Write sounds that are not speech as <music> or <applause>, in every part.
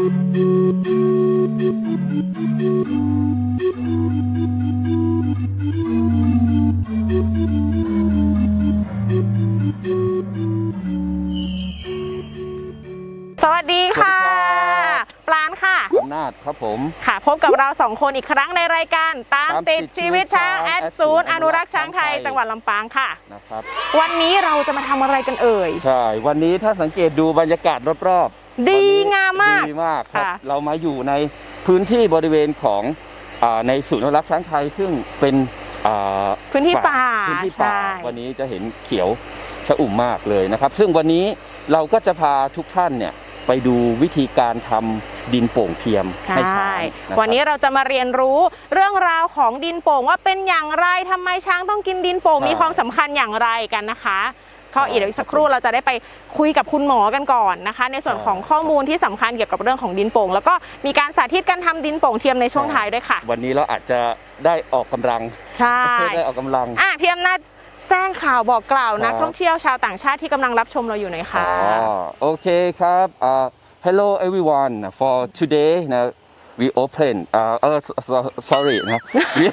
สวัสดีค่ะสวัสดีครับปลานค่ะ อำนาจครับผม ค่ะ พบกับเราสองคนอีกครั้งในรายการ ตามตามติติดดชีวิตช้างชีวิตช้างแอด at ศูนย์ศูนย์อนุรักษ์ช้างไทยอนุรักษ์ช้างไทย จังหวัดลำปางค่ะ นะครับ วันนี้เราจะมาทำอะไรกันเอ่ย ใช่ วันนี้ถ้าสังเกตดูบรรยากาศรอบๆ ดีวันนี้งามมากดีมากครับ ค่ะ เรามาอยู่ในพื้นที่บริเวณของอาในศูนย์อนุรักษ์ช้างไทยซึ่งเป็นอ่า พื้นที่ป่าพื้นที่ป่าใช่ วันนี้จะเห็นเขียวชะอุ่มมากเลยนะครับ ซึ่งวันนี้เราก็จะพาทุกท่านเนี่ยไปดูวิธีการทำดินโป่งเทียมใช่ให้ช้างะครับ วันนี้เราจะมาเรียนรู้เรื่องราวของดินโป่งว่าเป็นอย่างไรทำไมช้างต้องกินดินโป่งใช่ มีความสำคัญอย่างไรกันนะคะ ก็อีกเดี๋ยวอีกสักครู่เราจะได้ไปคุยกับคุณหมอกันก่อนนะคะ ในส่วนของข้อมูลที่สำคัญเกี่ยวกับเรื่องของดินโป่ง แล้วก็มีการสาธิตการทำดินโป่งเทียมในช่วงท้ายด้วยค่ะ วันนี้เราอาจจะได้ออกกำลังใช่ได้ออกกำลังอะพี่อำนาจแจ้งข่าวบอกกล่าวครับนักท่องเที่ยวชาวต่างชาติที่กำลังรับชมเราอยู่หน่อยค่ะ Oh, okay, Kap. Uh, hello, everyone. For today, now we open. Uh, uh, so, so- sorry, now we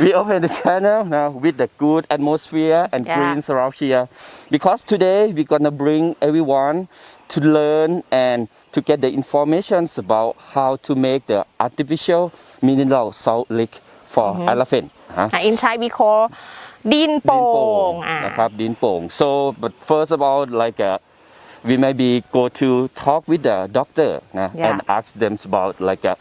<laughs> we open the channel now with the good atmosphere and Yeah. greens around here, because today we're gonna bring everyone to learn and to get the informations about how to make the artificial mineral salt lick for elephant. huh? อ่ะอินชัยบีโคดินโป่งอ่ะ นะครับดินโป่ง so but first of all like uh, we maybe go to talk with the doctor นะ Yeah. and ask them about like uh,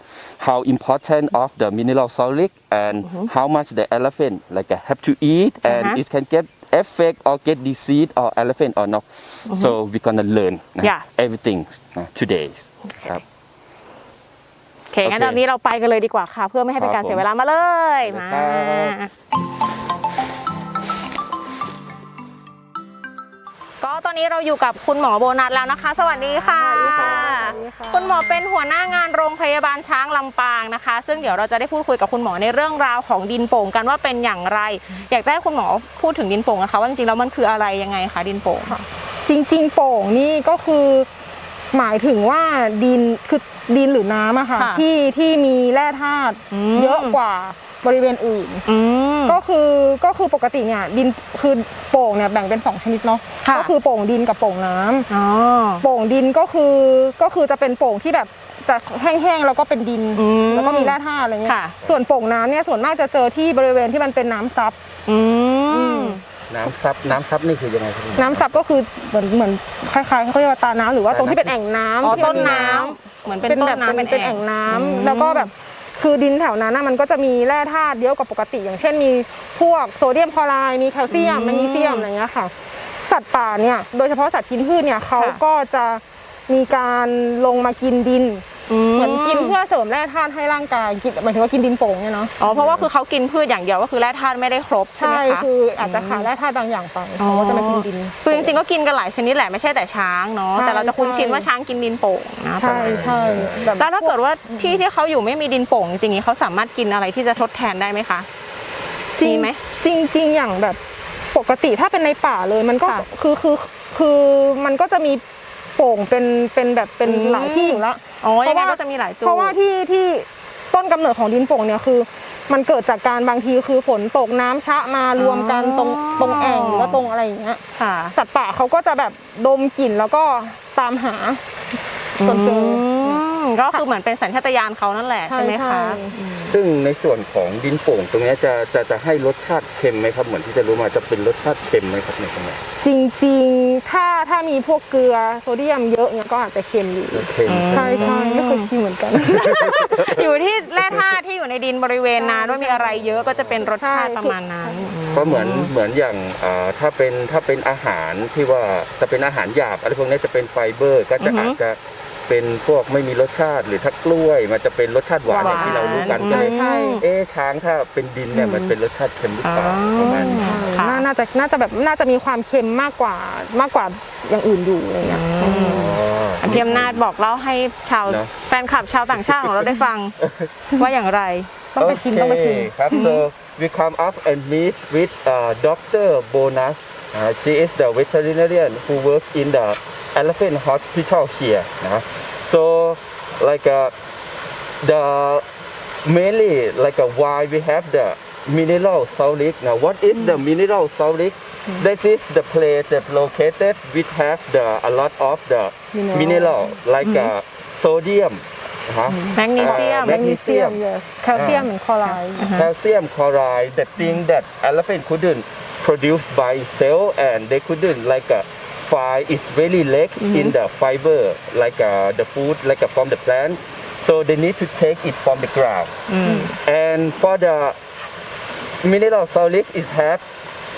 how important of the mineral salt and how much the elephant like uh, have to eat and Uh-huh. it can get effect or get disease or elephant or not so we gonna learn นะ Yeah. everything นะ today ครับ โอเคงั้น โอเค ตอนนี้เราไปกันเลยดีกว่าค่ะ เพื่อไม่ให้เป็นการ ครับผม เสียเวลามาเลย ไป มา อนนี้เราอยู่กับคุณหมอโบนัสแล้วนะคะสวัสดีค่ะสวัสดีค่ะสวัสดีค่ะ คุณหมอเป็นหัวหน้างานโรงพยาบาลช้างลำปางนะคะ ซึ่งเดี๋ยวเราจะได้พูดคุยกับคุณหมอในเรื่องราวของดินโป่งกันว่าเป็นอย่างไร อยากจะให้คุณหมอพูดถึงดินโป่งนะคะว่าจริงๆแล้วมันคืออะไรยังไงคะดินโป่งจริง ๆ โป่งนี่ก็คือหมายถึงว่าดินคือดินหรือน้ำอะค่ะค่ะที่ที่มีแร่ธาตุอืมเยอะกว่า บริเวณอื่น อืม ก็คือก็คือปกติเนี่ยดินคือโป่งเนี่ยแบ่งเป็นสองชนิดเนาะค่ะ ก็คือโป่งดินกับโป่งน้ำอ๋อ โป่งดินก็คือก็คือจะเป็นโป่งที่แบบจะแห้งๆแล้วก็เป็นดินอืมแล้วก็มีแร่ธาตุอะไรเงี้ยค่ะ ส่วนโป่งน้ำเนี่ยส่วนมากจะเจอที่บริเวณที่มันเป็นน้ำซับ อืม น้ำซับน้ำซับนี่คือยังไงครับคุณหมอน้ำซับก็คือเหมือนเหมือนคล้ายๆเขาเรียกว่าตาน้ำหรือว่าตรงที่เป็นแอ่งน้ำอ๋อที่ต้มันมีน้ำเหมือนเป็นเป็นต้แบนบน้ำเป็นเป็นเป็นแอ่งน้ำอืมแล้วก็แบบ คือดินแถวนั้นน่ะมันก็จะมีแร่ธาตุเยอะกว่าปกติ อย่างเช่นมีพวกโซเดียมคลอไรด์มีแคลเซียมแมกนีเซียมอะไรเงี้ยค่ะ สัตว์ป่าเนี่ยโดยเฉพาะสัตว์กินพืชเนี่ยเขาก็จะมีการลงมากินดิน เหมือนกินเพื่อเสริมแร่ธาตุให้ร่างกายกินหมายถึงว่ากินดินโป่งเนี่ยเนาะอ๋อเพราะว่าคือเขากินพืชอย่างเดียวก็คือแร่ธาตุไม่ได้ครบใช่ไหใช่มคะคืออาจจะขาดแร่ธาตุบางอย่างไปเขาก็จะมากินดินคือจริงๆก็กินกันหลายชนิดแหละไม่ใช่แต่ช้างเนาะใช่แต่เราจะคุ้นชินใช่ว่าช้างกินดินโป่งนะใช่ใช่แบบแล้วถ้าเกิดว่าที่ที่เขาอยู่ไม่มีดินโป่งจริงๆนี้เขาสามารถกินอะไรที่จะทดแทนได้ไหมคะจริงมีไหมจริงจริง ๆ อย่างแบบปกติถ้าเป็นในป่าเลยมันก็ค่ะคือคือคือมันก็จะมีโป่งเป็นเป็นแบบเป็นอืมหลายที่อยู่แล้ว อ๋อเพยังไงราะว่าก็จะมีหลายจุดเพราะว่าที่ที่ต้นกำเนิดของดินโป่งเนี่ยคือ มันเกิดจากการบางทีคือฝนตกน้ำชะมารวมกันตรงตรงแอ่งหรือว่าตรงอะไรอย่างเงี้ยค่ะสัตว์ป่าเขาก็จะแบบดมกลิ่นแล้วก็ตามหาจนเจอม ก็คือเหมือนเป็นสัญชาตญาณเขานั่นแหละใช่ไหมใช่คะใช่ซึ่งในส่วนของดินโป่งตรงเนี้ยจะจะจะให้รสชาติเค็มไหมครับเหมือนที่จะรู้มาจะเป็นรสชาติเค็มไหมครับในตรงเนี้ยจริงๆ ถ้าถ้ามีพวกเกลือโซเดียมเยอะเนี่ยก็อาจจะเค็มอยู่เค็มใช่ใช่ไม่เคยชิมเหมือนกัน อยู่ที่แร่ธาตุที่อยู่ในดินบริเวณนั้นว่ามีอะไรเยอะก็จะเป็นรสชาติใช่ประมาณนั้น ก็เหมือนเหมือนอย่างอ่าถ้าเป็นถ้าเป็นอาหารที่ว่าจะเป็นอาหารหยาบอะไรพวกนี้จะเป็นไฟเบอร์ ก็จะอือฮึอาจจะ เป็นพวกไม่มีรสชาติ หรือถ้ากล้วยมันจะเป็นรสชาติหวานหวานอย่างที่เรารู้กันอืมก็เลยใช่ เอ๊ะช้างถ้าเป็นดินเนี่ยมันเป็นรสชาติเค็มหรือเปล่าอ๋อประมาณนี้ ค่ะ น่าน่าจะน่าจะแบบน่าจะมีความเค็มมากกว่ามากกว่าอย่างอื่นอยู่อะไรเงี้ยอ๋อพี่อำนาจบอกเล่าให้ชาวเนอะ แฟนคลับชาวต่างชาติของเราได้ฟัง ว่าอย่างไร ต้องไปชิมต้องไปชิม Okay, ครับ so we come up and meet with uh, Dr. Bonus uh, she is the veterinarian who works in the elephant hospital here. So like uh, the mainly like uh, why we have the mineral salt lake. Now what is mm. the mineral salt lake? Mm. This is the place that located which have the a lot of the mineral, mineral like mm. uh, sodium, Huh? magnesium, uh, magnesium, magnesium calcium and chloride. Uh-huh. Calcium chloride, the thing that elephant couldn't produce by itself and they couldn't like uh, find it very leg in the fiber like uh, the food like uh, from the plant. So they need to take it from the ground. And for the mineral solid is have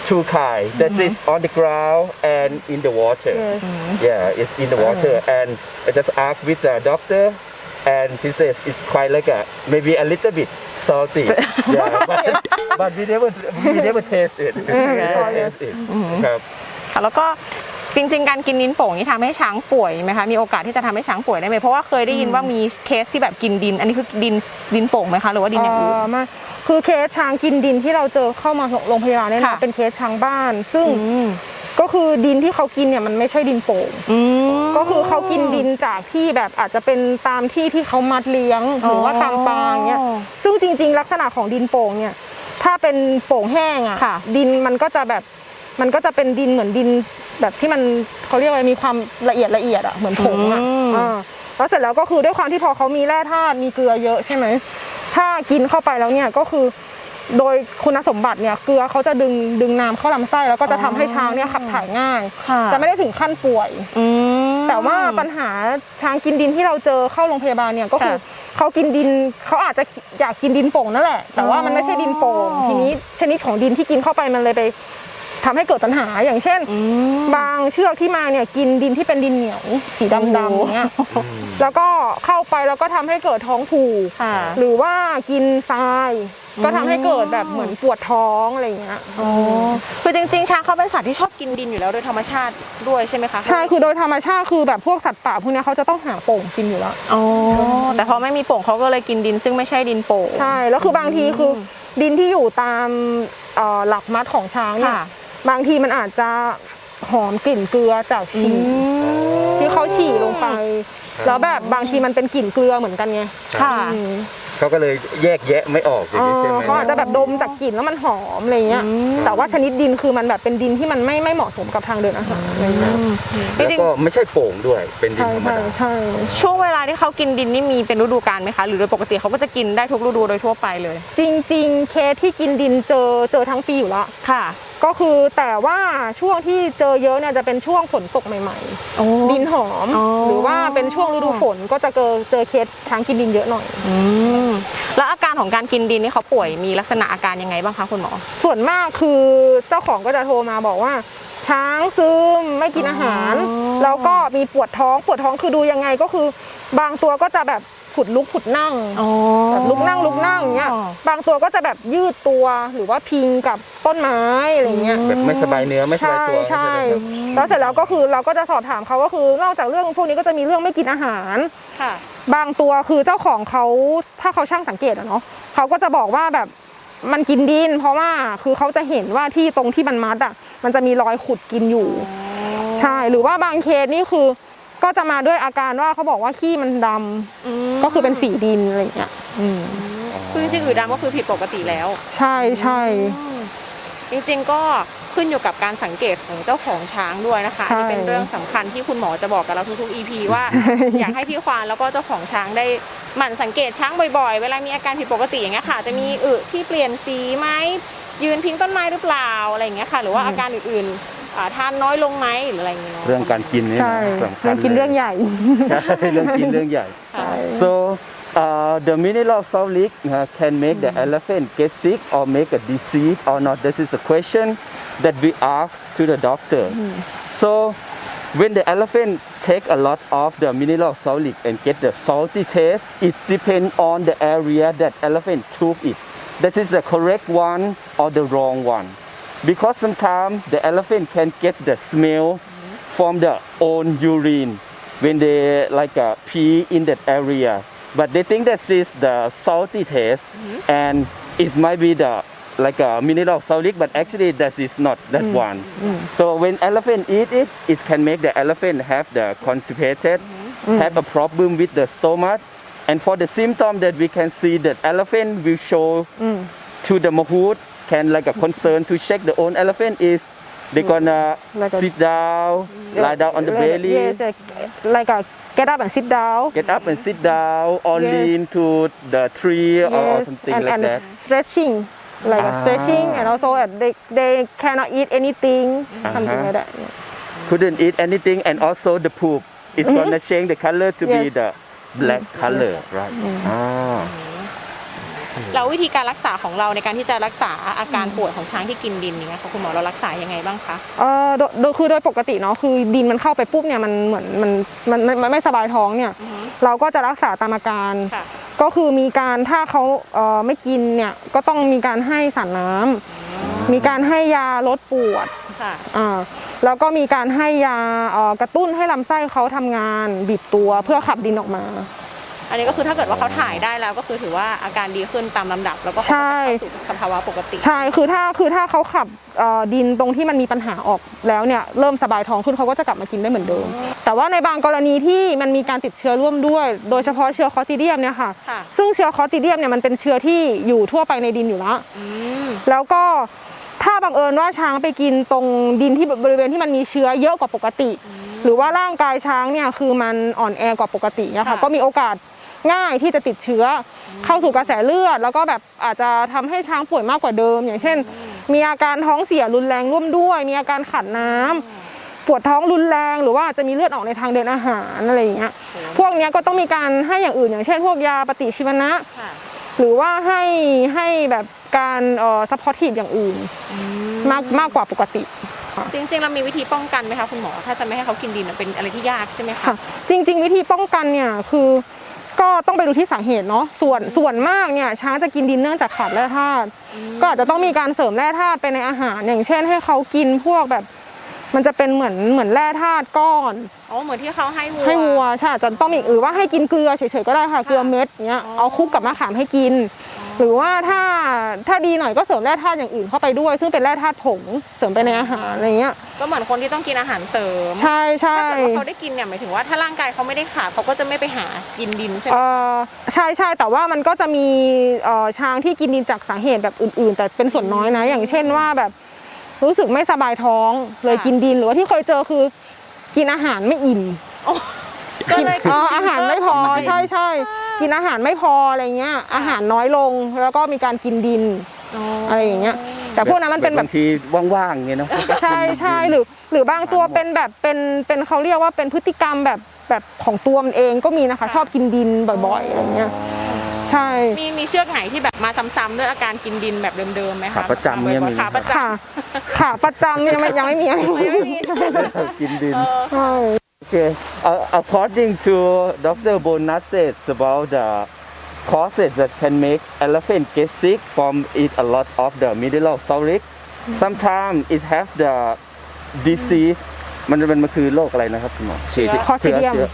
two kind. That is on the ground and in the water. Yes. Yeah, it's in the water. And I just asked with the doctor, and she says it's quite like a maybe a little bit salty. yeah, but, <laughs> but we never we never taste it. we never taste it. ครับ ค่ะแล้วก็ จริง ๆ การกินดินโป่งนี่ทำให้ช้างป่วยไหมคะมีโอกาสที่จะทำให้ช้างป่วยได้ไหมเพราะว่าเคยได้ยินว่ามีเคสที่แบบกินดิน อันนี้คือดินดินโป่งไหมคะหรือว่าดินอย่างอื่นเอ่อไมาคือเคสช้างกินดินที่เราเจอเข้ามาโรงพยาบาลเนี่ยค่ะนะเป็นเคสช้างบ้าน ซึ่งอืมก็คือดินที่เขากินเนี่ยมันไม่ใช่ดินโป่งอืมก็คือเขากินดินจากที่แบบอาจจะเป็นตามที่ที่เขามัดเลี้ยงหรือว่าตามปางเนี่ยอ๋อซึ่งจริง ๆ ลักษณะของดินโป่งเนี่ย ถ้าเป็นโป่งแห้งอะค่ะดินมันก็จะแบบมันก็จะเป็นดินเหมือนดิน แบบที่มันเขาเรียกว่ามีความละเอียดละเอียดอะเหมือนผงอะอ่าแล้วเสร็จแล้วก็คือด้วยความที่พอเขามีแร่ธาตุมีเกลือเยอะใช่ไหมถ้ากินเข้าไปแล้วเนี่ยก็คือ โดยคุณสมบัติเนี่ยเกลือเขาจะดึงดึงน้ำเข้าลำไส้แล้วก็จะทำให้ช้างเนี่ยขับถ่ายง่าย ค่ะจะไม่ได้ถึงขั้นป่วย อืม แต่ว่าปัญหาช้างกินดินที่เราเจอเข้าโรงพยาบาลเนี่ยก็คือค่ะเขากินดินเขาอาจจะอยากกินดินโป่งนั่นแหละ แต่ว่ามันไม่ใช่ดินโป่งอ๋อ ทีนี้ชนิดของดินที่กินเข้าไปมันเลยไป ทำให้เกิดปัญหาอย่างเช่น อืม บางเชือกที่มาเนี่ยกินดินที่เป็นดินเหนียวสีดำๆอย่างเงี้ยแล้วก็เข้าไปแล้วก็ทำให้เกิดท้องผูกค่ะ หรือว่ากินทราย ก็ทำให้เกิดแบบเหมือนปวดท้องอะไรอย่างเงี้ย อ๋อคือจริงๆ ช้างเขาเป็นสัตว์ที่ชอบกินดินอยู่แล้วโดยธรรมชาติด้วยใช่ไหมคะใช่คือโดยธรรมชาติคือแบบพวกสัตว์ป่าพวกเนี้ยเขาจะต้องหาโป่งกินอยู่แล้ว อ๋อแต่พอไม่มีโป่งเขาก็เลยกินดินซึ่งไม่ใช่ดินโป่ง ใช่ แล้วคือบางทีคือดินที่อยู่ตามเอ่อหลักมัดของช้างเนี่ยค่ะ บางทีมันอาจจะหอมกลิ่นเกลือจากฉี่อืมที่เขาฉี่ลงไป แล้วแบบบางทีมันเป็นกลิ่นเกลือเหมือนกันไงค่ะ อืมเขาก็เลยแยกแยะไม่ออกอย่างนี้ใช่ไหม เขาอาจจะแบบดมจากกลิ่นแล้วมันหอมอะไรเงี้ยอืมแต่ว่าชนิดดินคือมันแบบเป็นดินที่มันไม่ไม่เหมาะสมกับทางเดินอาหารอะไรเงี้ยจริแล้วงก็ไม่ใช่โป่งด้วยเป็นดินใช่ธรรมใช่ดาใช่ ๆช่วงเวลาที่เขากินดินนี่มีเป็นฤดูกาลไหมคะ หรือโดยปกติเขาก็จะกินได้ทุกฤดูโดยทั่วไปเลย จริงๆ เคสที่กินดินเจอเจอทั้งปีอยู่แล้ว ค่ะ ก็คือแต่ว่าช่วงที่เจอเยอะเนี่ยจะเป็นช่วงฝนตกใหม่โอ้ ๆ ดินหอม อ๋อ หรือว่าเป็นช่วงฤดูฝนก็จะเจอเจอเคสช้างกินดินเยอะหน่อย อืมแล้วอาการของการกินดินนี่เขาป่วยมีลักษณะอาการยังไงบ้างคะคุณหมอ ส่วนมากคือเจ้าของก็จะโทรมาบอกว่า ช้างซึมไม่กินอาหาร อ๋อ แล้วก็มีปวดท้องปวดท้องคือดูยังไงก็คือ บางตัวก็จะแบบผุดลุกผุดนั่ง อ๋อ แบบลุกนั่งลุกนั่ง อย่างเงี้ย บางตัวก็จะแบบยืดตัวหรือว่าพิงกับต้นไม้อะไรเงี้ย แบบไม่สบายเนื้อไม่สบายใช่ตัวใช่ไหมครับแล้วเสร็จแล้วก็คือเราก็จะสอบถามเขาก็คือนอกจากเรื่องพวกนี้ก็จะมีเรื่องไม่กินอาหารค่ะ บางตัวคือเจ้าของเขาถ้าเขาช่างสังเกตอะเนาะเขาก็จะบอกว่าแบบมันกินดิน เพราะว่าคือเขาจะเห็นว่าที่ตรงที่มันมัดอะมันจะมีรอยขุดกินอยู่ ใช่หรือว่าบางเคสนี่คือก็จะมาด้วยอาการว่าเขาบอกว่าขี้มันดำก็คือเป็นสีดินอะไรอย่างเงี้ยอืม คือจริงๆอืดดำก็คือผิดปกติแล้ว ใช่ใช่จริงๆก็ขึ้นอยู่กับการสังเกตของเจ้าของช้างด้วยนะคะอันนี้เป็นเรื่องสำคัญที่คุณหมอจะบอกกับเราทุกๆ EP ว่า อยากให้พี่ควานแล้วก็เจ้าของช้างได้หมั่นสังเกตช้างบ่อยๆ เวลามีอาการผิดปกติอย่างเงี้ยค่ะ จะมีอึที่เปลี่ยนสีไหมยืนพิงต้นไม้หรือเปล่าอะไรอย่างเงี้ยค่ะ หรือว่าอาการอื่นๆอ่าทานน้อยลงไหมหรืออะไรอย่างเงี้ยเนาะ เรื่องการกินนี่ใช่นะสำคัมัญนกินเรื่องใหญ่ ใช่เรื่องกินเรื่องใหญ่ค่ะ So uh, the mineral salt leak uh, can make the elephant get sick or make a disease or not. This is a question that we ask to the doctor. So when the elephant take a lot of the mineral salt leak and get the salty taste, it depends on the area that elephant took it. That is the correct one or the wrong one. Because sometimes the elephant can get the smell from the own urine when they like uh, pee in that area. But they think that is the salty taste, mm-hmm. and it might be the like a mineral salt, but actually that is not that mm, one. Mm. So when elephant eat it, it can make the elephant have the constipated mm-hmm. have a problem with the stomach. And for the symptom that we can see that elephant will show mm. to the mahout can like a concern to check the own elephant is they gonna Like a- sit down lie down on the belly Yes, like, like a get up and sit down. get up and sit down or Yes. lean to the tree or, or something and, like and that stretching, like a Ah. stretching, and also uh, they they cannot eat anything, Uh-huh. like that. couldn't eat anything and also the poop is gonna change the color to be Mm-hmm. The black color right ah แล้ววิธีการรักษาของเราในการที่จะรักษาอาการป่วยของช้างที่กินดินอย่างเงี้ยค่ะคุณหมอเรารักษายังไงบ้างคะเอ่อโดยโดยคือโดยปกติเนาะคือดินมันเข้าไปปุ๊บเนี่ยมันเหมือนมันมันมันมันไม่สบายท้องเนี่ย เราก็จะรักษาตามอาการ ค่ะ ก็คือมีการถ้าเขาเอ่อไม่กินเนี่ยก็ต้องมีการให้สารน้ำมีการให้ยาลดปวดค่ะ อ่าแล้วก็มีการให้ยาเอ่อกระตุ้นให้ลำไส้เขาทำงานบีบตัวเพื่อขับดินออกมา อันนี้ก็คือถ้าเกิดว่าเขาถ่ายได้แล้วก็คือถือว่าอาการดีขึ้นตามลำดับ แล้วก็เขาใช่ก็จะเข้าสู่สภาวะปกติ ใช่ คือถ้าคือถ้าเขาขับเอ่อดินตรงที่มันมีปัญหาออกแล้วเนี่ยเริ่มสบายท้องขึ้นเขาก็จะกลับมากินได้เหมือนเดิม แต่ว่าในบางกรณีที่มันมีการติดเชื้อร่วมด้วย โดยเฉพาะเชื้อคอติเดียมเนี่ยค่ะค่ะซึ่งเชื้อคอติเดียมเนี่ยมันเป็นเชื้อที่อยู่ทั่วไปในดินอยู่แล้วอืมแล้วก็ถ้าบังเอิญว่าช้างไปกินตรงดินที่บริเวณที่มันมีเชื้อเยอะกว่าปกติ หรือว่าร่างกายช้างเนี่ยคือมันอ่อนแอกว่าปกติเนี่ยค่ะค่ะก็มีโอกาส ง่ายที่จะติดเชื้ออเข้าสู่กระแสเลือด แล้วก็แบบอาจจะทำให้ช้างป่วยมากกว่าเดิม อย่างเช่น มีอาการท้องเสียรุนแรงร่วมด้วย มีอาการขัดน้ำปวดท้องรุนแรง หรือว่าอาจจะมีเลือดออกในทางเดินอาหารอะไรอย่างเงี้ยพวกเนี้ยก็ต้องมีการให้อย่างอื่น อย่างเช่น พวกยาปฏิชีวนะค่ะหรือว่าให้ให้แบบการเอ่อซัพพอร์ตทีฟอย่างอื่นมากมากกว่าปกติจริงๆเรามีวิธีป้องกันไหมคะคุณหมอ ถ้าจะไม่ให้เขากินดินมันเป็นอะไรที่ยากใช่ไหมคะค่ะจริง ๆ วิธีป้องกันเนี่ยคือ ก็ต้องไปดูที่สาเหตุเนาะส่วนส่วนมากเนี่ยช้างจะกินดินเนื่องจากขาดแร่ธาตุก็อาจจะต้องมีการเสริมแร่ธาตุไปในอาหาร อย่างเช่น ให้เขากินพวกแบบ มันจะเป็นเหมือนเหมือนแร่ธาตุก้อนอ๋อเหมือนที่เขาให้วัวให้วัวใช่อาจจะต้องมีหรือว่าให้กินเกลือเฉยๆก็ได้ค่ะเกลือเม็ดเนี้ยอ๋อเอาคลุกกับมะขามให้กิน หรือว่าถ้าถ้าดีหน่อยก็เสริมแร่ธาตุอย่างอื่นเข้าไปด้วย ซึ่งเป็นแร่ธาตุผงเสริมไปในอาหารอะไรเงี้ยก็เหมือนคนที่ต้องกินอาหารเสริมใช่ใช่ถ้าเกิดว่าเขาได้กินเนี่ยหมายถึงว่าถ้าร่างกายเขาไม่ได้ขาดเขาก็จะไม่ไปหากินดินใช่ไหมเออใช่ใช่แต่ว่ามันก็จะมีเอ่อช้างที่กินดินจากสาเหตุแบบอื่น ๆ แต่เป็นส่วนน้อยนะ อย่างเช่นว่าแบบรู้สึกไม่สบายท้องเลยกินดินหรือว่าที่เคยเจอคือ กินอาหารไม่อิ่มก็เลยอ๋ออาหารไม่พอใช่ใช่ กินอาหารไม่พออะไรเงี้ย อาหารน้อยลงแล้วก็มีการกินดินอะไรอย่างเงี้ย แต่พวกนั้นมันเป็นแบบางทีว่างๆเงี้ยเนาะใช่ใช่หรือ หรือบางตัวเป็นแบบเป็นเป็นเขาเรียกว่าเป็นพฤติกรรมแบบแบบของตัวมันเองก็มีนะคะ ชอบกินดินบ่อยๆอะไรเงี้ยใช่ มีมีเชือกไหนที่แบบมาซ้ำๆด้วยอาการกินดินแบบเดิมๆไหมคะขาประจำเนี่ยมีไหมขาประจค่ะค่ะประจำยังไม่ยังไม่มียังไม่มีกินดินใช่ Okay. Uh, according to Dr. Bonas says about the causes that can make elephant get sick from eat a lot of the mineral salt. Sometimes it have the disease มันมันมันคือโรคอะไรนะครับคุณหมอชื่อชื่อ Coccidium ชื่อ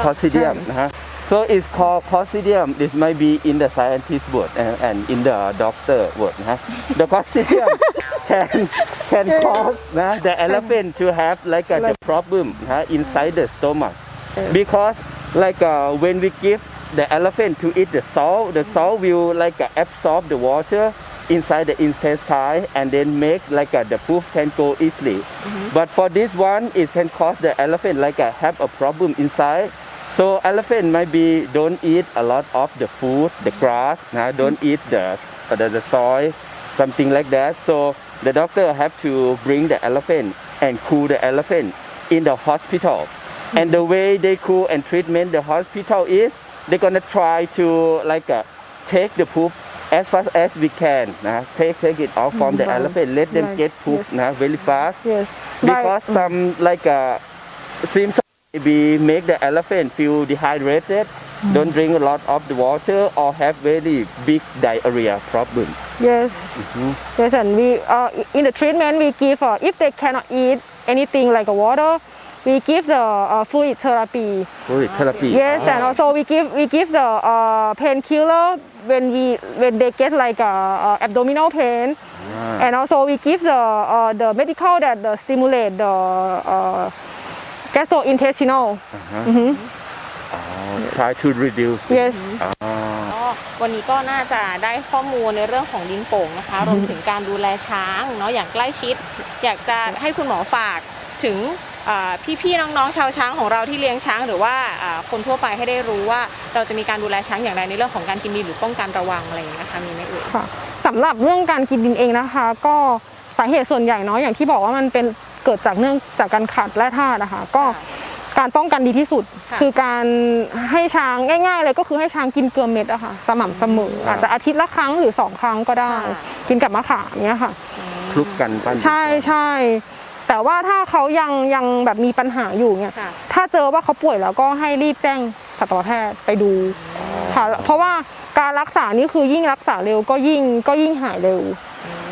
ำ Coccidium นะฮะ so it's called Coccidium. This might be in the scientist word and, and in the doctor word. Huh? The Coccidium <laughs> can can cause the elephant to have like a problem inside the stomach because like uh, when we give the elephant to eat the salt, the mm. salt will like uh, absorb the water inside the intestine and then make like uh, the poop can go easily. Mm -hmm. But for this one, it can cause the elephant like uh, have a problem inside so elephant maybe don't eat a lot of the food the grass nah, don't eat the, the the soil something like that so the doctor have to bring the elephant and cool the elephant in the hospital and the way they cool and treatment the hospital is they're gonna try to like uh, take the poop as fast as we can nah, take take it off from the Right. elephant let them Right. get poop Yes. nah, very fast yes because some like uh, symptoms maybe make the elephant feel dehydrated don't drink a lot of the water or have very big diarrhea problem. Yes. Yes and we uh, in the treatment we give uh, if they cannot eat anything like a water we give the uh, fluid therapy. Fluid therapy. Yes, and also we give we give the uh, painkiller when we when they get like uh, uh, abdominal pain, and also we give the uh, the medical that uh, stimulate the uh, gastrointestinal. Mhm. Oh, try to reduce. yes Oh. ก็วันนี้ก็น่าจะได้ข้อมูลในเรื่องของดินโป่งนะคะ รวมถึงการดูแลช้างเนาะอย่างใกล้ชิด อยากจะให้คุณหมอฝากถึงอ่าพี่ๆน้องๆชาวช้างของเราที่เลี้ยงช้าง หรือว่าอ่าคนทั่วไปให้ได้รู้ว่าเราจะมีการดูแลช้างอย่างไรในเรื่องของการกินดินหรือป้องกันระวังอะไรอย่างเงี้ยนะคะมีไหมเอ่ย ค่ะสำหรับเรื่องการกินดินเองนะคะ ก็สาเหตุส่วนใหญ่เนาะอย่างที่บอกว่ามันเป็น เกิดจากเนื่องจากการขาดแร่ธาตุนะคะ ก็การป้องกันดีที่สุดค่ะคือการให้ช้างง่าย ๆ เลยก็คือให้ช้างกินเกลือเม็ดอะค่ะ สม่ำเสมอ อาจจะอาทิตย์ละครั้งหรือสองครั้งก็ได้ กินกับมะขามเนี้ยค่ะคลุกกันปั้นใช่ใช่แต่ว่าถ้าเขายังยังแบบมีปัญหาอยู่เนี่ยค่ะถ้าเจอว่าเขาป่วยแล้วก็ให้รีบแจ้งสัตวแพทย์ไปดูค่ะเพราะว่าการรักษานี่คือยิ่งรักษาเร็วก็ยิ่งก็ยิ่งหายเร็ว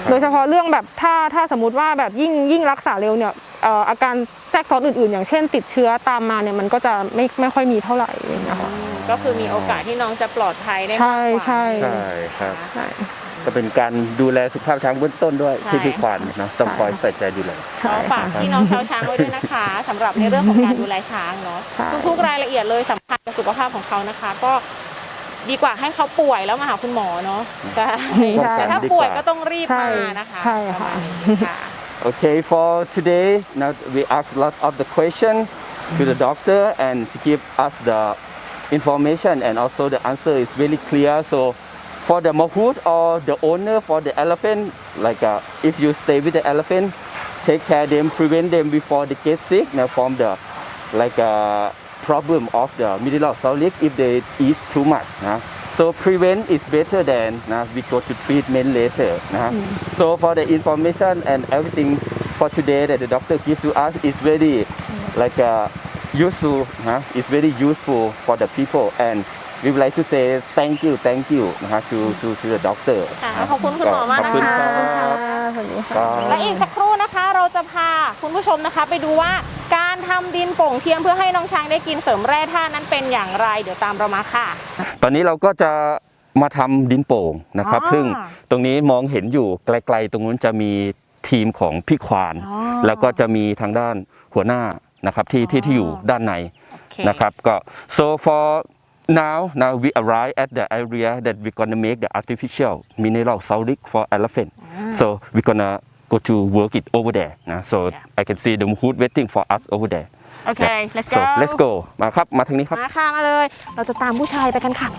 โดยเฉพาะเรื่องแบบถ้าถ้าสมมติว่าแบบยิ่งยิ่งรักษาเร็วเนี่ยเอ่ออาการแทรกซ้อนอื่นๆ อย่างเช่น ติดเชื้อตามมาเนี่ยมันก็จะไม่ไม่ค่อยมีเท่าไหร่อย่างเงี้ยค่ะก็คือมีโอกาสที่น้องจะปลอดภัยได้มากกใช่ว่า ใช่ใช่ครับใช่ก็เป็นการดูแลสุขภาพช้างเบื้องต้นด้วยใช่ที่พี่ควานเนาะต้องใช่คอยใส่ใจดูแลใช่ก็ฝากค่ะพี่น้องชาวช้างไว้ด้วยนะคะสำหรับในเรื่องของการดูแลช้างเนาะใช่ทุกๆรายละเอียดเลยสำคัญกับสุขภาพของเขานะคะ ก็ ดีกว่าให้เขาป่วยแล้วมาหาคุณหมอเนาะใช่ใช่ แต่ถ้าป่วยก็ต้องรีบใช่มานะคะใช่ค่ะ ประมาณนี้ค่ะ Okay, for today, now we asked lots of the question to the doctor and to give us the information and also the answer is really clear. So for the mahout or the owner for the elephant, like uh, if you stay with the elephant, take care them, prevent them before they get sick now from the like uh, problem of the mineral salt leak if they eat too much. nah. So prevent is better than nah, we go to treatment later. nah. So for the information and everything for today that the doctor gives to us is very like uh, useful. Huh? It's very useful for the people and we would like to say thank you, thank you nah, to, to, to the doctor. ค่ะ nah. ขอบคุณคุณหมอมากขอบนะคุณคะครับสวัสดีค่ะครับและอีกสักครู่นะคะเราจะพาคุณผู้ชมนะคะไปดูว่า การทำดินโป่งเทียมเพื่อให้น้องช้างได้กินเสริมแร่ธาตุนั้นเป็นอย่างไร เดี๋ยวตามเรามาค่ะ ตอนนี้เราก็จะมาทำดินโป่งนะครับอ๋อซึ่งตรงนี้มองเห็นอยู่ไกลๆ ตรงนู้นจะมีทีมของพี่ควานอ๋อแล้วก็จะมีทางด้านหัวหน้านะครับที่ที่ที่อยู่ด้านในโอเคนะครับก็ so for now now we arrive at the area that we gonna make the artificial mineral salt for elephant so we gonna go to work it over there นะ so Yeah. I can see the hood waiting for us over there โอเค let's so go let's go มาครับ มาทางนี้ครับ มาค่ะมาเลย เราจะตามผู้ชายไปกันค่ะ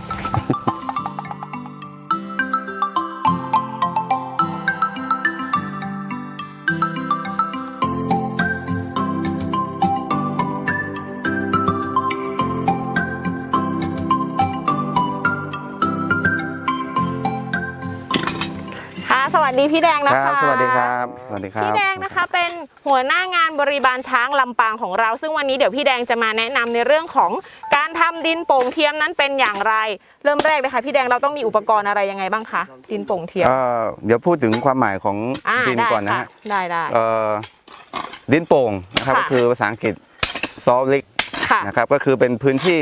สวัสดีพี่แดงนะคคะรับสวัสดีครับ สวัสดีครับ พี่แดงนะคะเป็นหัวหน้างานบริบาลช้างลำปางของเรา ซึ่งวันนี้เดี๋ยวพี่แดงจะมาแนะนำในเรื่องของการทำดินโป่งเทียมนั้นเป็นอย่างไร เริ่มแรกเลยค่ะพี่แดงเราต้องมีอุปกรณ์อะไรยังไงบ้างคะดินโป่งเทียมเอ่อเดี๋ยวพูดถึงความหมายของอ่าดินได้ก่อนนะค่ะฮะได้ได้เอ่อดินโป่งนะครับค่ะก็คือภาษาอังกฤษ salt lick ค่ะนะครับก็คือเป็นพื้นที่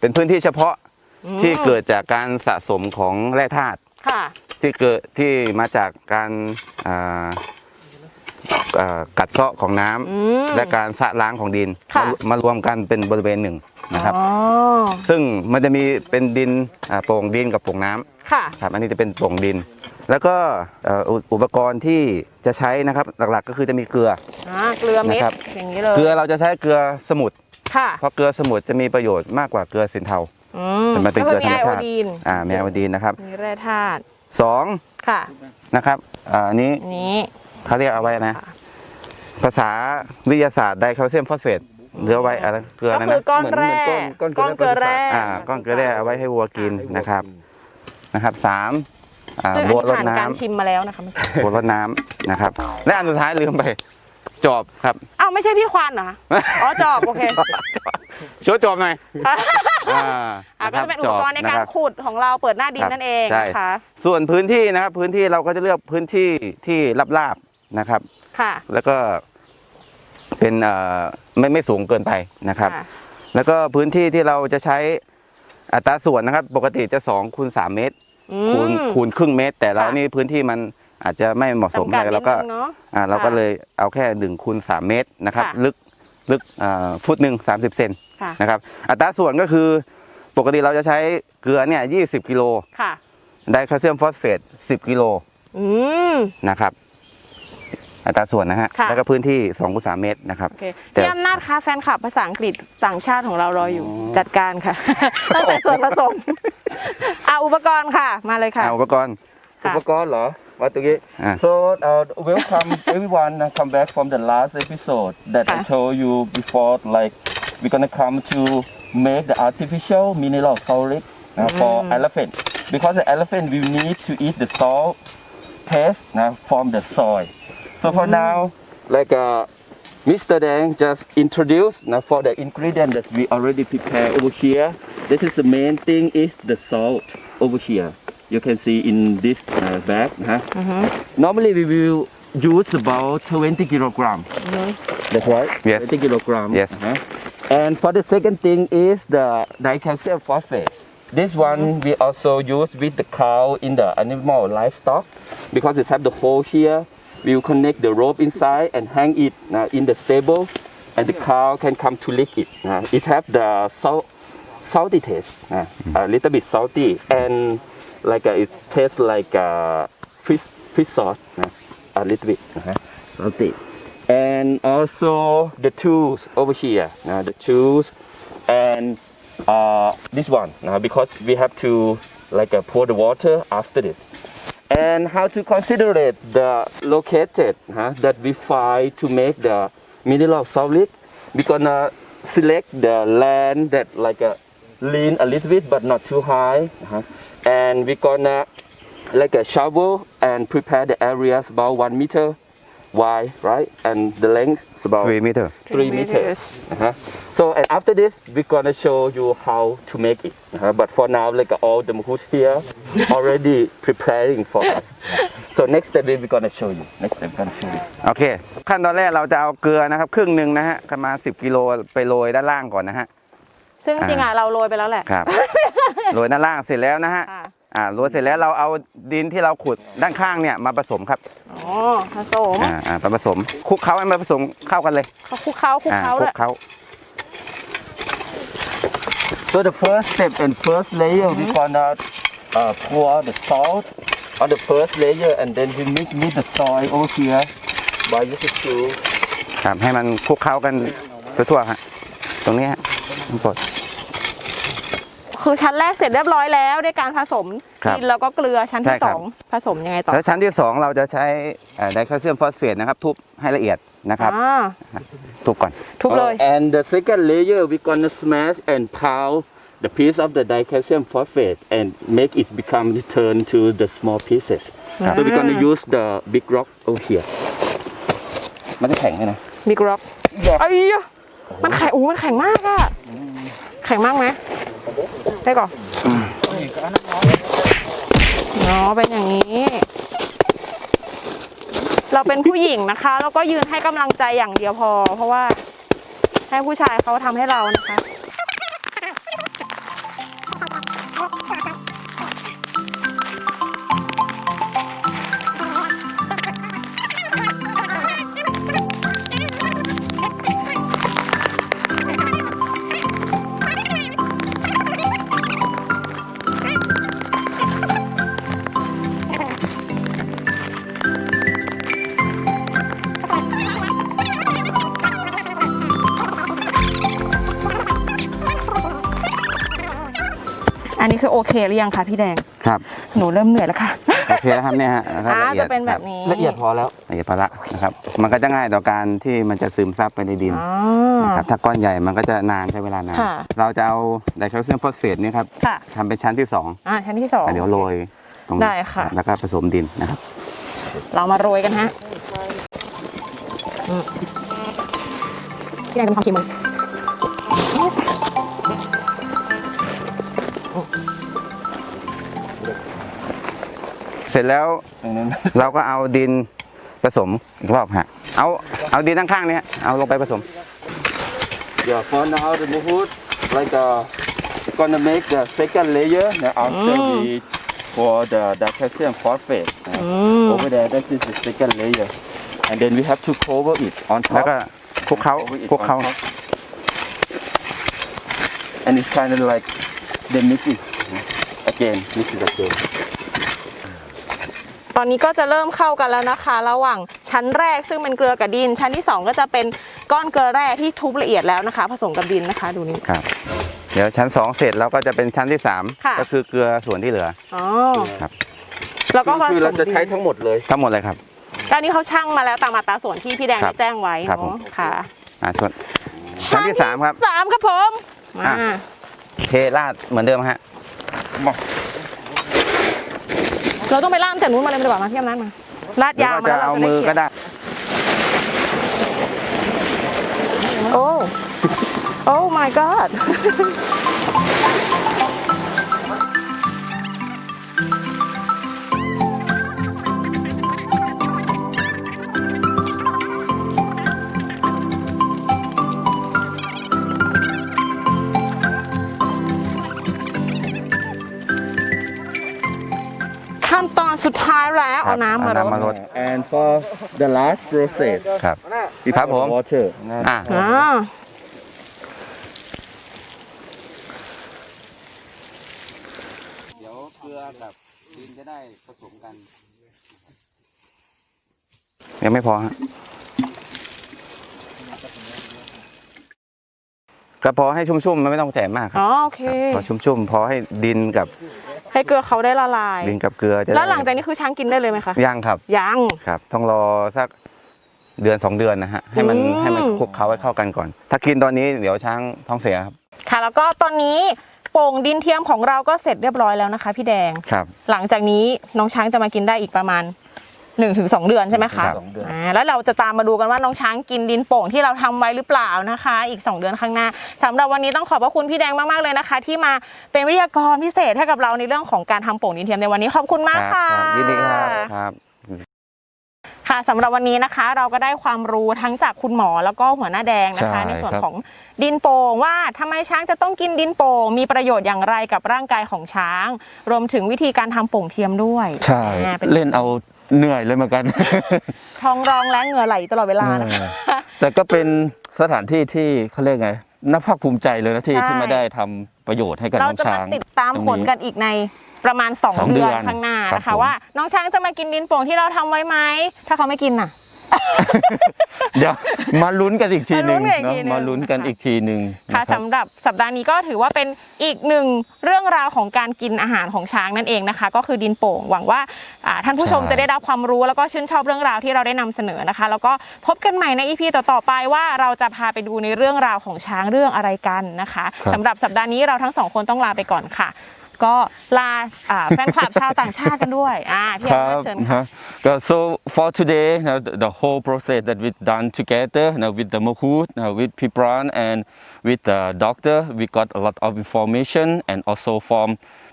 เป็นพื้นที่เฉพาะอืมที่เกิดจากการสะสมของแร่ธาตุค่ะ ที่เกิดที่มาจากการอ่าเอ่อกัดเซาะของน้ำอืมและการสะล้างของดินค่ะมามารวมกันเป็นบริเวณหนึ่งนะครับอ๋อซึ่งมันจะมีเป็นดินอ่าโป่งดินกับโป่งน้ำค่ะครับอันนี้จะเป็นโป่งดิน แล้วก็เอ่ออุอุปกรณ์ที่จะใช้นะครับหลักๆก็คือจะมีเกลืออ่าเกลือเม็ดนะครับอย่างนี้เลยเกลือเราจะใช้เกลือสมุทรค่ะเพราะเกลือสมุทรจะมีประโยชน์มากกว่าเกลือสินเทาอืมมันเป็นเกลือธรรมชาติก็คือไอโอดีนอ่ามีไอโอดีนนะครับมีแร่ธาตุ สองค่ะนะครับอ่าอันนี้อันนี้เขาเรียกเอาไว้นะ ภาษาวิทยาศาสตร์ไดแคลเซียมฟอสเฟตหรือเอาไว้อะไรเกลือก็นะคือนะก้อนเหมือนแร่เหมือนก้อนก้ก้ออนนเกลือแร่อ่าก้อนเกลือแร่เอาไว้ให้วัวกินนะครับนะครับสามอ่าซึ่งบัวอันรนี้ดผ่านน้การชิมมาแล้วนะคะำบัวรดน้ำนะครับ และอันสุดท้ายลืมไป จอบครับ อ้าวไม่ใช่พี่ควานเหรอคะอ๋อจอบโอเคโชว์จอบหน่อยอ่าอะก็จะเป็นอุปกรณ์ในนะการคบขุดของเราเปิดหน้าดินครับนั่นเองใช่นะคะส่วนพื้นที่นะครับพื้นที่เราก็จะเลือกพื้นที่ที่ราบๆนะครับค่ะแล้วก็เป็นเอ่อไม่ไม่สูงเกินไปนะครับค่ะแล้วก็พื้นที่ที่เราจะใช้อัตราส่วนนะครับ ปกติจะ2คูณ3เมตรอืคูณมคูณครึ่งเมตร แต่เราค่ะนี่พื้นที่มัน อาจจะไม่เหมาะสมจำกัดเลยเราก็นิดนึงเนอะอ่าเราก็ค่ะเลยเอาแค่1คูณ3เมตรนะครับค่ะลึกลึกอ่าฟุตหนึ่ง30เซนค่ะนะครับ อัตราส่วนก็คือปกติเราจะใช้เกลือเนี่ย20กิโลค่ะไดแคลเซียมฟอสเฟต10กิโลอืมนะครับอัตราส่วนนะฮะค่ะแล้วก็พื้นที่2คูณ3เมตรนะครับโอเคแต่พี่อำนาจคะแฟนคลับภาษาอังกฤษต่างชาติของเรารออยู่จัดการค่ะ ตั้งแต่ส่วนผสมอะอุปกรณ์ค่ะ มาเลยค่ะอ่าอุปกรณ์ค่ะอุปกรณ์เหรอ What? Uh. So uh, welcome <laughs> everyone. Uh, come back from the last episode that I ah. told you before. Like we're gonna come to make the artificial mineral solid uh, for mm. elephant because the elephant will need to eat the salt paste uh, from the soil. So for mm. now, like uh, Mr. Dang just introduced now uh, for the ingredient that we already prepared over here. This is the main thing is the salt over here. You can see in this uh, bag. Huh? Normally we will use about 20 kilogram. That's right. Yes. 20 kilogram. Yes. Uh-huh. And for the second thing is the dicalcium phosphate. This one we also use with the cow in the animal livestock because it have the hole here. We will connect the rope inside and hang it uh, in the stable, and the cow can come to lick it. Uh, it have the salt, salty taste, uh, a little bit salty, and like uh, it tastes like uh, fish fish sauce, uh, a little bit uh-huh, salty. And also the tools over here, uh, the tools, and uh, this one uh, because we have to like uh, pour the water after this and how to consider it the located huh, that we find to make the mineral solid we're gonna select the land that like a lean a little bit but not too high uh-huh and we're gonna like a shovel and prepare the areas about one meter wide right and the length is about 3 เมตร three meters. Uh-huh. So and after this, we're gonna show you how to make it. Uh-huh. But for now, like all the mahut here <laughs> already preparing for us. So next step we're gonna show you. Next step we're gonna show you. โอเค ขั้นตอนแรกเราจะเอาเกลือนะครับ ครึ่งหนึ่งนะฮะประมาณ10 กิโลไปโรยด้านล่างก่อนนะฮะ ซึ่งจริงๆอ่ะเราโรยไปแล้วแหละ ครับ <laughs> โรยด้านล่างเสร็จแล้วนะฮะค่ะอ่าโรยเสร็จแล้วเราเอาดินที่เราขุดด้านข้างเนี่ยมาผสมครับอ๋อผสมอ่าอ่ามาผสมคลุกเคล้าให้มันผสมเข้ากันเลยเขาคลุกเคล้าคลุกอ่าเคล้าคเลลุยกเคล้า So the first step and first layer, we're gonna uh, pour the salt on the first layer, and then we mix with the soil over here by using tool. ครับให้มันคลุกเคล้ากันทั่วๆฮะตรงนี้ฮะทั้งหมด คือชั้นแรกเสร็จเรียบร้อยแล้วด้วยการผสมครับดินแล้วก็เกลือชั้นใช่ที่คสรับองผสมยังไงต่อแล้วชั้นที่ 2 เราจะใช้ไดแคลเซียมฟอสเฟตนะครับ ทุบให้ละเอียดนะครับ อ่าทุบก่อน ทุบเลย Oh, and the second layer, we're gonna smash and pound the piece of the dicalcium phosphate and make it become turn to the small pieces. So we're gonna use the big rock over here. มันจะแข็งไหมนะ บิ๊กร็อกไอ้ยะมันแข็งอู้มันแข็งมากอะแข็งมากไหม ได้ก่อนอ๋อเป็นอย่างนี้ เราเป็นผู้หญิงนะคะ แล้วก็ยืนให้กำลังใจอย่างเดียวพอ เพราะว่าให้ผู้ชายเขาทำให้เรานะคะ อันนี้คือโอเคหรือยังคะพี่แดง ครับ หนูเริ่มเหนื่อยแล้วค่ะโอเคแล้วครับเนี่ยฮะแล้วก็อ่าละเอียจะดเป็นแบครับนี้ ละเอียดพอแล้ว ละเอียดพอละนะครับ มันก็จะง่ายต่อการที่มันจะซึมซับไปในดินอ๋อ นะครับถ้าก้อนใหญ่มันก็จะนานใช้เวลานาน ค่ะ เราจะเอาไดแคลเซียมฟอสเฟตเนี่ยครับค่ะ ทำเป็นชั้นที่สองอ่าชั้นที่สองอะเดี๋ยวโรยตรงได้ค่ะ แล้วก็ผสมดินนะครับ เรามาโรยกันฮะอืมพี่แดงจะมีความเค็มมั้ย เสร็จแล้วตรงนั้นเราก็เอาดินผสมอีกรอบฮะเอาเอาดินข้างๆเนี่ยเอาลงไปผสม Yeah, for now the mahut like uh, gonna make the second layer now after we pour the dicalcium phosphate uh, over there. That is the second layer, and then we have to cover it on แล้ว top. ก็คลุกเคล้า Cover it คลุก on เคล้า top. and it's kind of like the mix it again mix it again ต อนนี้ก็จะเริ่มเข้ากันแล้วนะคะ ระหว่างชั้นแรกซึ่งเป็นเกลือกับดิน ชั้นที่ 2 ก็จะเป็นก้อนเกลือแร่ที่ทุบละเอียดแล้วนะคะ ผสมกับดินนะคะ ดูนี่ ครับ เดี๋ยวชั้นสองเสร็จเราก็จะเป็นชั้นที่สามค่ะก็คือเกลือส่วนที่เหลือ อ๋อครับ แล้วก็ผคือสเรามจะดินใช้ทั้งหมดเลย ทั้งหมดเลยครับก็อันนี้เขาช่างมาแล้วตามอัตราส่วนที่พี่แดงครัได้บแจ้งไว้ครับผเนาะมค่ะอ่าส่วน ชั้นที่สามครับสามครับผมอะอ่าเทราดเหมือนเดิมฮะ เราต้องไปล่ามจากนู้นมาเลยดีกว่ามาที่อำนาจมาลาดหรือยาวว่ามาจะแล้วเราเอาจะได้มือเขีก็ยนได้โอ้ โอ้ my god เอาบน้ำมาเอาน้ำมารรดด and for the last process ครับ we ครับ put ผม water อะอ่าเดี๋ยวเกลือกับดินจะได้ผสมกัน ยังไม่พอฮะก็พอให้ชุ่มๆมันไม่ต้องแจ่มมากครัอ๋บอโอเค พอชุ่มๆพอให้ดินกับ ให้เกลือเขาได้ละลาย ดินกับเกลือจะได้แล้วหลังจากนี้คือช้างกินได้เลยไหมคะยังครับยัง ครับ ต้องรอสักเดือนสองเดือนนะฮะให้มันอืม ให้มันคลุกเคล้าให้เข้ากันก่อน ถ้ากินตอนนี้เดี๋ยวช้างท้องเสียครับค่ะ แล้วก็ตอนนี้โป่งดินเทียมของเราก็เสร็จเรียบร้อยแล้วนะคะ พี่แดง ครับ หลังจากนี้น้องช้างจะมากินได้อีกประมาณ 1นถึงสเดือนใช่ไหมคะครับอ่าแล้วเราจะตามมาดูกันว่าน้องช้างกินดินโป่งที่เราทำไว้หรือเปล่านะคะ อีก 2 เดือนข้างหน้าสำหรับวันนี้ต้องขอบพระคุณพี่แดงมากๆเลยนะคะ ที่มาเป็นวิทยากรพิเศษให้กับเราในเรื่องของการทำโป่งดินเทียมในวันนี้ขอบคุณมากครัค่ะครับยินดีครับครับ ค่ะสำหรับวันนี้นะคะเราก็ได้ความรู้ทั้งจากคุณหมอแล้วก็หัวหน้าแดงนะคะ ใช่ในส่วนครับของดินโป่งว่าทำไมช้างจะต้องกินดินโป่งมีประโยชน์อย่างไรกับร่างกายของช้าง รวมถึงวิธีการทำโป่งเทียมด้วยใช่ อ่าเป็นเล่นเอา เหนื่อยเลยเหมือนกัน ท้องร้องและเหงื่อไหลตลอดเวลานะคะ แต่ก็เป็นสถานที่ที่เขาเรียกไงน่าภาคภูมิใจเลยนะที่ใช่ ที่มาได้ทำประโยชน์ให้กับเราน้องจะมาช้าง ติดตามตรงผลนี้กันอีกในประมาณ2สองเดือนเดือนข้างหน้าครับนะคะผม ว่าน้องช้างจะมากินดินโป่งที่เราทำไว้ไหมถ้าเขาไม่กินน่ะ เดี๋ยวมาลุ้นกันอีกทีหนึ่งมาลุ้นกันอีกเนาะทีหนึ่งมาลุ้นกันค่ะอีกทีหนึ่งค่ะนะครับ สำหรับสัปดาห์นี้ก็ถือว่าเป็นอีกหนึ่งเรื่องราวของการกินอาหารของช้างนั่นเองนะคะ ก็คือดินโป่งหวังว่าอ่าท่านผู้ชมใช่ จะได้รับความรู้แล้วก็ชื่นชอบเรื่องราวที่เราได้นำเสนอนะคะ แล้วก็พบกันใหม่ในอีพีต่อๆไปว่าเราจะพาไปดูในเรื่องราวของช้างเรื่องอะไรกันนะคะสำหรับสัปดาห์นี้เราทั้งสองคนต้องลาไปก่อนค่ะ ก็ลาอ่าแฟนคลับชาวต่างชาติกันด้วยอ่าพี่ ค อ รั นุ บ เชิญ นะ ค่ะ ฮะ so for today now the, the whole process that we done together now with the Mahut now with Pipran and with the doctor we got a lot of information and also from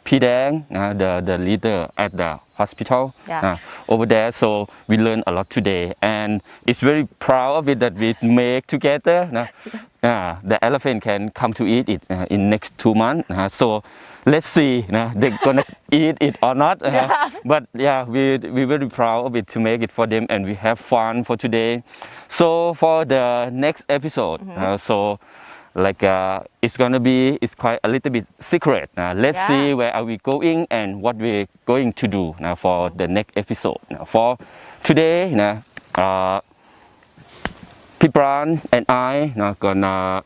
Pidang uh, the the leader at the hospital Yeah. uh, over there so we learned a lot today and it's very proud of it that we make together now <laughs> uh, the elephant can come to eat it uh, in next two months uh, so let's see uh, they're gonna eat it or not uh, but yeah we we very proud of it to make it for them and we have fun for today. So for the next episode uh, so like uh, it's gonna be it's quite a little bit secret let's Yeah. see where are we going and what we're going to do now for the next episode now for today now uh, Pipran and I now gonna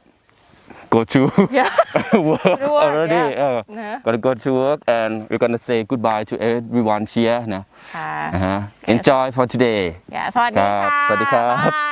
go to Yeah. <laughs> work To work, already yeah. uh, Yeah. gonna go to work and we're gonna say goodbye to everyone here now ค่ะ uh-huh. enjoy for today อย่าสวัสดี ครั ค่ะ บสวัสดีครับ บ๊ายบาย